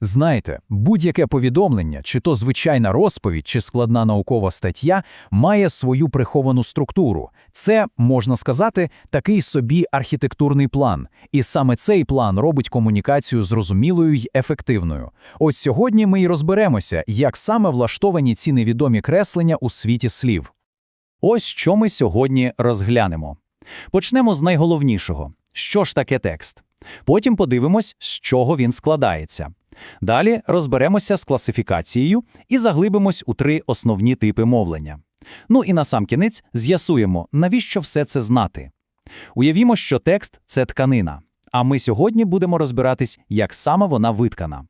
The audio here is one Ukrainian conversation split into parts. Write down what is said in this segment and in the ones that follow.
Знаєте, будь-яке повідомлення, чи то звичайна розповідь, чи складна наукова стаття, має свою приховану структуру. Це, можна сказати, такий собі архітектурний план. І саме цей план робить комунікацію зрозумілою й ефективною. Ось сьогодні ми й розберемося, як саме влаштовані ці невідомі креслення у світі слів. Ось що ми сьогодні розглянемо. Почнемо з найголовнішого. Що ж таке текст? Потім подивимось, з чого він складається. Далі розберемося з класифікацією і заглибимось у три основні типи мовлення. Ну і насамкінець з'ясуємо, навіщо все це знати. Уявімо, що текст це тканина, а ми сьогодні будемо розбиратись, як саме вона виткана.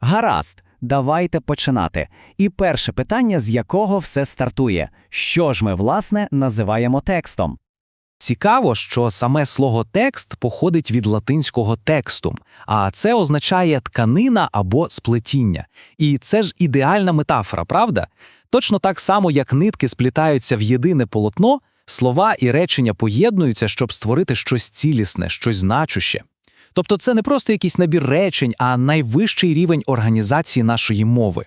Гаразд, давайте починати. І перше питання, з якого все стартує. Що ж ми, власне, називаємо текстом? Цікаво, що саме слово текст походить від латинського текстум, а це означає тканина або сплетіння. І це ж ідеальна метафора, правда? Точно так само, як нитки сплітаються в єдине полотно, слова і речення поєднуються, щоб створити щось цілісне, щось значуще. Тобто це не просто якийсь набір речень, а найвищий рівень організації нашої мови.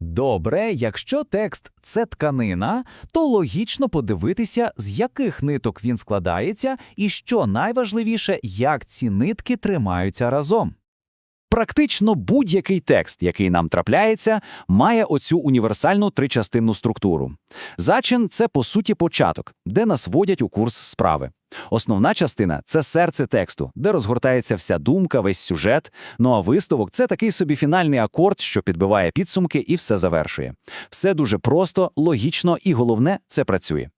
Добре, якщо текст це тканина, то логічно подивитися, з яких ниток він складається, і що найважливіше, як ці нитки тримаються разом. Практично будь-який текст, який нам трапляється, має оцю універсальну тричастинну структуру. Зачин це по суті початок, де нас вводять у курс справи. Основна частина це серце тексту, де розгортається вся думка, весь сюжет. Ну а висновок це такий собі фінальний акорд, що підбиває підсумки і все завершує. Все дуже просто, логічно і головне це працює.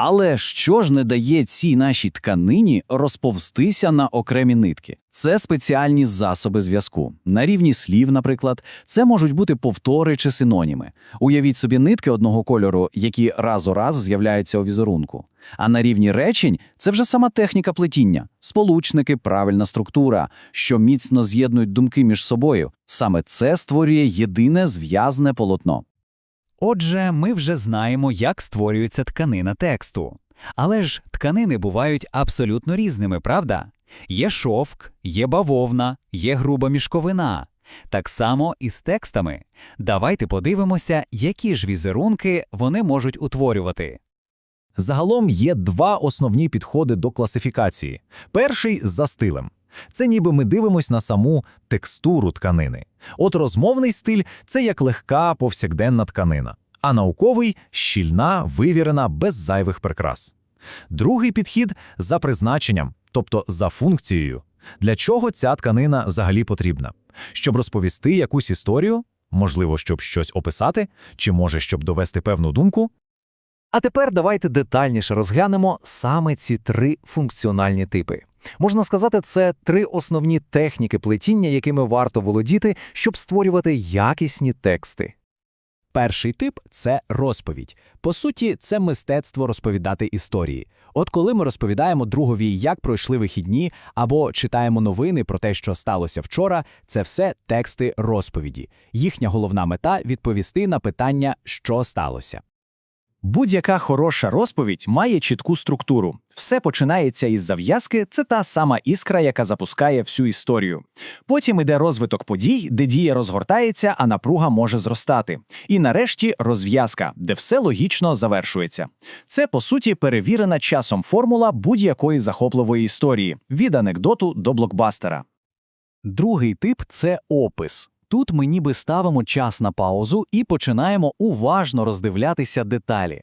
Але що ж не дає цій нашій тканині розповстися на окремі нитки? Це спеціальні засоби зв'язку. На рівні слів, наприклад, це можуть бути повтори чи синоніми. Уявіть собі нитки одного кольору, які раз у раз з'являються у візерунку. А на рівні речень це вже сама техніка плетіння, сполучники, правильна структура, що міцно з'єднують думки між собою. Саме це створює єдине зв'язне полотно. Отже, ми вже знаємо, як створюється тканина тексту. Але ж тканини бувають абсолютно різними, правда? Є шовк, є бавовна, є груба мішковина. Так само і з текстами. Давайте подивимося, які ж візерунки вони можуть утворювати. Загалом є два основні підходи до класифікації. Перший за стилем. Це ніби ми дивимось на саму текстуру тканини. От розмовний стиль це як легка повсякденна тканина, а науковий щільна, вивірена, без зайвих прикрас. Другий підхід за призначенням, тобто за функцією. Для чого ця тканина взагалі потрібна? Щоб розповісти якусь історію, можливо, щоб щось описати, чи може щоб довести певну думку, А тепер давайте детальніше розглянемо саме ці три функціональні типи. Можна сказати, це три основні техніки плетіння, якими варто володіти, щоб створювати якісні тексти. Перший тип це розповідь. По суті, це мистецтво розповідати історії. От коли ми розповідаємо другові, як пройшли вихідні, або читаємо новини про те, що сталося вчора, це все тексти розповіді. Їхня головна мета відповісти на питання, що сталося. Будь-яка хороша розповідь має чітку структуру. Все починається із зав'язки, це та сама іскра, яка запускає всю історію. Потім іде розвиток подій, де дія розгортається, а напруга може зростати. І нарешті розв'язка, де все логічно завершується. Це, по суті, перевірена часом формула будь-якої захопливої історії від анекдоту до блокбастера. Другий тип це опис. Тут ми ніби ставимо час на паузу і починаємо уважно роздивлятися деталі.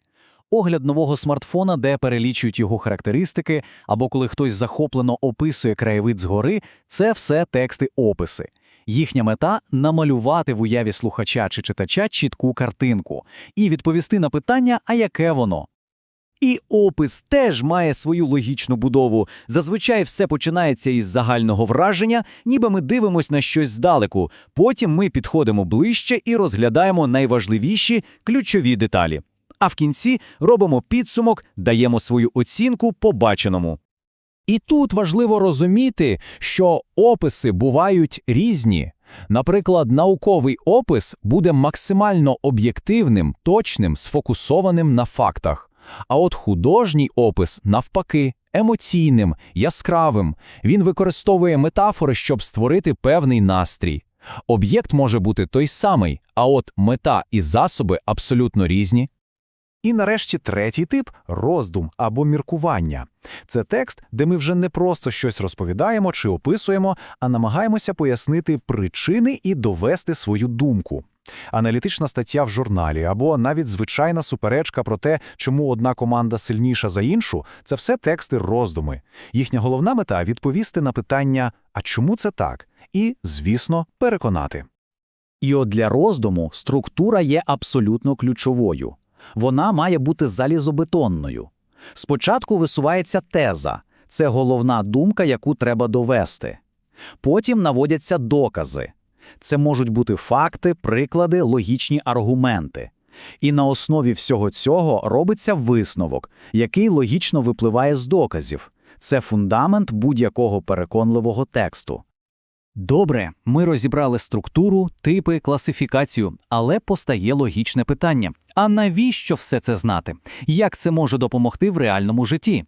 Огляд нового смартфона, де перелічують його характеристики, або коли хтось захоплено описує краєвид згори, це все тексти-описи. Їхня мета намалювати в уяві слухача чи читача чітку картинку і відповісти на питання, а яке воно. І опис теж має свою логічну будову. Зазвичай все починається із загального враження, ніби ми дивимося на щось здалеку. Потім ми підходимо ближче і розглядаємо найважливіші ключові деталі. А в кінці робимо підсумок, даємо свою оцінку побаченому. І тут важливо розуміти, що описи бувають різні. Наприклад, науковий опис буде максимально об'єктивним, точним, сфокусованим на фактах. А от художній опис, навпаки, емоційним, яскравим. Він використовує метафори, щоб створити певний настрій. Об'єкт може бути той самий, а от мета і засоби абсолютно різні. І нарешті третій тип роздум або міркування. Це текст, де ми вже не просто щось розповідаємо чи описуємо, а намагаємося пояснити причини і довести свою думку. Аналітична стаття в журналі або навіть звичайна суперечка про те, чому одна команда сильніша за іншу це все тексти роздуми. Їхня головна мета відповісти на питання: а чому це так? І, звісно, переконати. І от для роздуму структура є абсолютно ключовою. Вона має бути залізобетонною. Спочатку висувається теза – це головна думка, яку треба довести. Потім наводяться докази. Це можуть бути факти, приклади, логічні аргументи. І на основі всього цього робиться висновок, який логічно випливає з доказів. Це фундамент будь-якого переконливого тексту. Добре, ми розібрали структуру, типи, класифікацію, але постає логічне питання: а навіщо все це знати? Як це може допомогти в реальному житті?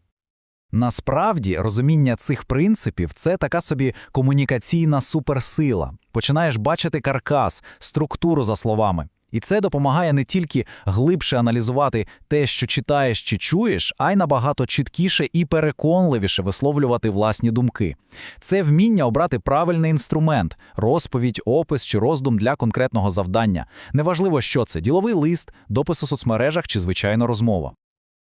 Насправді, розуміння цих принципів це така собі комунікаційна суперсила. Починаєш бачити каркас, структуру за словами. І це допомагає не тільки глибше аналізувати те, що читаєш чи чуєш, а й набагато чіткіше і переконливіше висловлювати власні думки. Це вміння обрати правильний інструмент розповідь, опис чи роздум для конкретного завдання. Неважливо, що це діловий лист, допис у соцмережах чи звичайно розмова.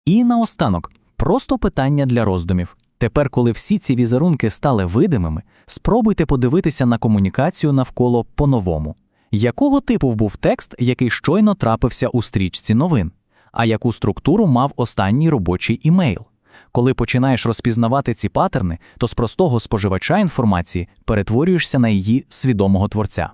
І наостанок, просто питання для роздумів. Тепер, коли всі ці візерунки стали видимими, спробуйте подивитися на комунікацію навколо по-новому. Якого типу був текст, який щойно трапився у стрічці новин? А яку структуру мав останній робочий імейл? Коли починаєш розпізнавати ці патерни, то з простого споживача інформації перетворюєшся на її свідомого творця.